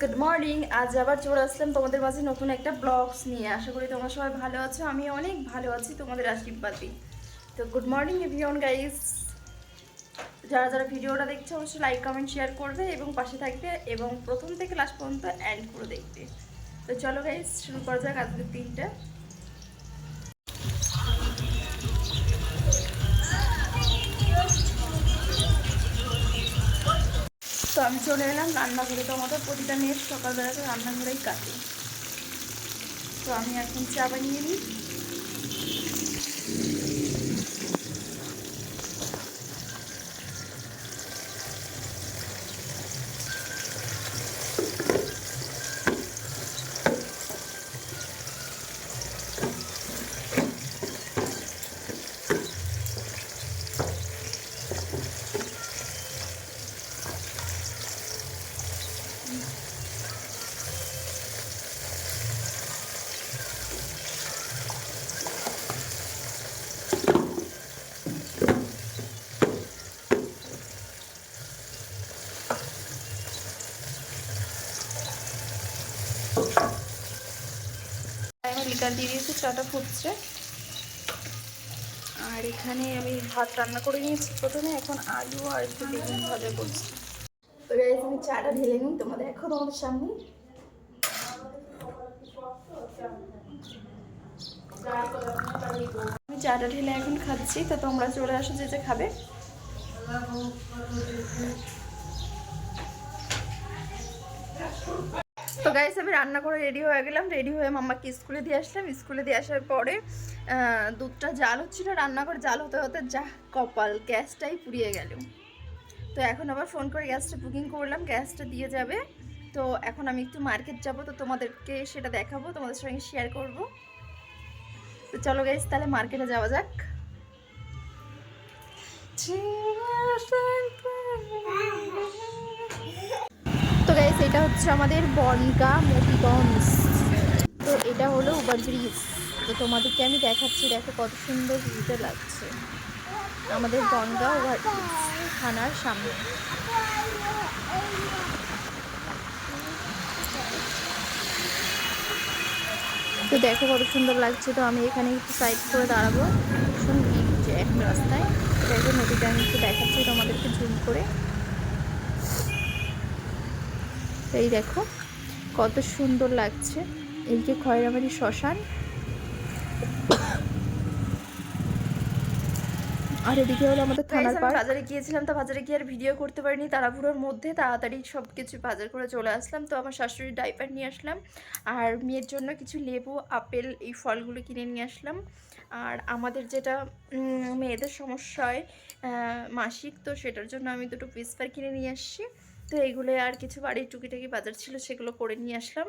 Good morning আজ আবার চলে আসলাম তোমাদের মাঝে নতুন একটা ব্লগস নিয়ে। আশা করি তোমরা সবাই ভালো আছো আমি অনেক ভালো আছি তোমাদের আশীর্বাদী। তো গুড মর্নিং এভরিওয়ান গাইস যারা যারা ভিডিওটা দেখছে, অবশ্যই লাইক কমেন্ট শেয়ার করবে এবং পাশে থাকবে এবং প্রথম থেকে লাস্ট পর্যন্ত অ্যান্ড করে দেখবে। তো চলো গাইস শুরু করা যাক আজকের দিনটা। তো আমি চলে এলাম রান্নাঘরে তো আমাদের প্রতিটা মেয়ের সকালবেলাতে রান্নাঘরেই কাটে। তো আমি এখন চা বানিয়ে নিই। আমি লিকার দিয়ে দিয়েছি, চাটা ফুটছে। আর এখানে আমি ভাত রান্না করে নিয়েছি প্রথমে, এখন আলু আর একটু বেগুন ভাজা করছি। গাইজ আমি চাটা ঢেলে নিই, তোমাদের এখন তোমাদের সামনে। আমি চাটা ঢেলে এখন খাচ্ছি, তো তোমরা চলে আসো যে যে খাবে। তো গাইস আমি রান্না করে রেডি হয়ে গেলাম। রেডি হয়ে মাম্মাকে স্কুলে দিয়ে আসলাম। স্কুলে দিয়ে আসার পরে দুধটা জাল হচ্ছিল। রান্না করে জাল হতে হতে যা কপাল, গ্যাসটাই পুড়িয়ে গেল। তো এখন আবার ফোন করে গ্যাসটা বুকিং করলাম। গ্যাসটা দিয়ে যাবে। তো এখন আমি একটু মার্কেট যাব। তো তোমাদেরকে সেটা দেখাবো। তোমাদের সঙ্গে শেয়ার করব। তো চলো গাইস তাহলে মার্কেটে যাওয়া যাক। গাইস এটা হচ্ছে আমাদের বনগা মতিগঞ্জ। তো এটা হলো ওভার ব্রিজ তো তোমাদেরকে আমি দেখাচ্ছি, দেখো কত সুন্দর ভিউটা লাগছে। আমাদের বনগা ওভার থানার সামনে। তো দেখো কত সুন্দর লাগছে। তো আমি এখানে একটু সাইড করে দাঁড়াবো। ভীষণ ভিড় যে এখন রাস্তায়। দেখো নদীটা আমি একটু দেখাচ্ছি তোমাদেরকে জুম করে। এই দেখো কত সুন্দর লাগছে। এই যে খয়রামারি শ্মশান। আর এদিকে হলো আমাদের থানার পার্ক বাজারে গিয়েছিলাম তো বাজারে গিয়ে আর ভিডিও করতে পারিনি তাড়াহুড়োর মধ্যে তাড়াতাড়ি সব কিছু বাজার করে চলে আসলাম। তো আমার শাশুড়ির ডাইপার নিয়ে আসলাম আর মেয়ের জন্য কিছু লেবু আপেল এই ফলগুলো কিনে নিয়ে আসলাম। আর আমাদের যেটা মেয়েদের সমস্যা হয় মাসিক তো সেটার জন্য আমি দুটো পিসপার কিনে নিয়ে আসছি। তো এইগুলো আর কিছু বাড়ির টুকিটাকি বাজার ছিল, সেগুলো করে নিয়ে আসলাম।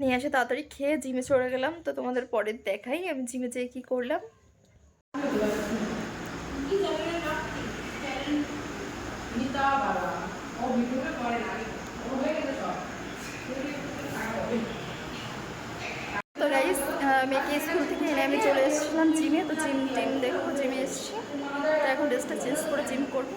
নিয়ে এসে তাড়াতাড়ি খেয়ে জিমে চলে গেলাম। তো তোমাদের পরে দেখাই আমি জিমে যেয়ে কী করলাম। তো গাইস মেয়েকে স্কুল থেকে এনে আমি চলে এসেছিলাম জিমে। তো জিম টিম দেখব জিমে এসেছি। তো এখন ড্রেসটা চেঞ্জ করে জিম করব।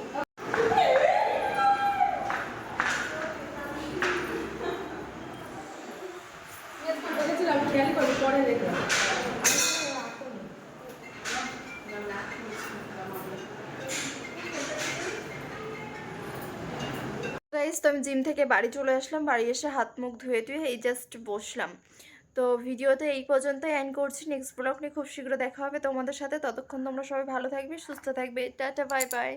গাইস তো আমি জিম থেকে বাড়ি চলে আসলাম। বাড়ি এসে হাত মুখ ধুয়ে ধুয়ে এই জাস্ট বসলাম। তো ভিডিওতে এই পর্যন্তই এন্ড করছি। নেক্সট ব্লগ নিয়ে খুব শীঘ্র দেখা হবে তোমাদের সাথে। ততক্ষণ তোমরা সবাই ভালো থাকবে, সুস্থ থাকবে। Tata bye bye